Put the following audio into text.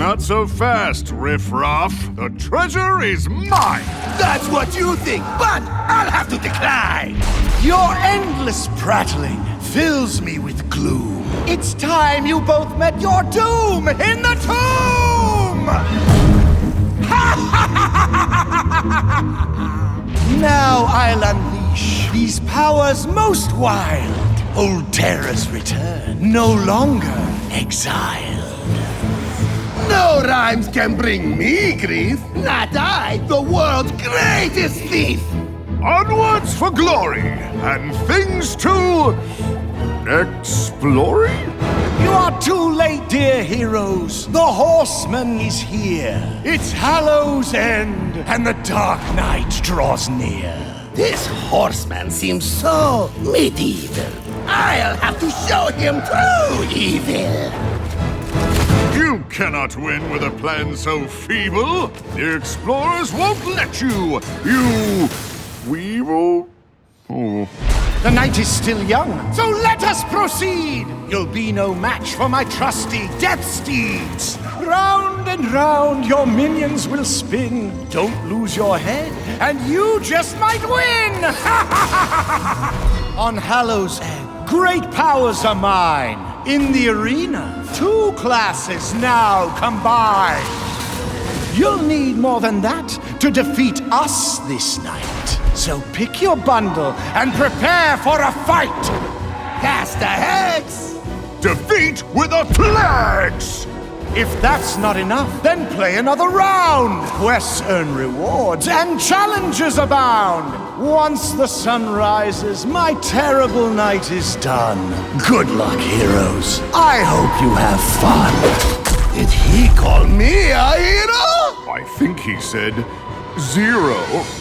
Not so fast, riffraff. The treasure is mine. That's what you think, but I'll have to decline. Your endless prattling fills me with gloom. It's time you both met your doom in the tomb! now I'll unleash these powers most wild. Old terrors return, no longer exiled. No rhymes can bring me grief. Not I, the world's greatest thief. Onwards for glory and things to exploring. You are too late, dear heroes. The horseman is here. It's Hallow's End, and the dark night draws near. This horseman seems so medieval. I'll have to show him true evil. You cannot win with a plan so feeble. The explorers won't let you. You weevil. Oh. The night is still young, so let us proceed! You'll be no match for my trusty death steeds! Round and round your minions will spin. Don't lose your head, and you just might win! On Hallow's End, great powers are mine. In the arena, two classes now combine. You'll need more than that to defeat us this night. So pick your bundle and prepare for a fight! Cast a hex. Defeat with a flags. If that's not enough, then play another round! Quests earn rewards and challenges abound! Once the sun rises, my terrible night is done. Good luck, heroes. I hope you have fun. Did he call me a hero? I think he said zero.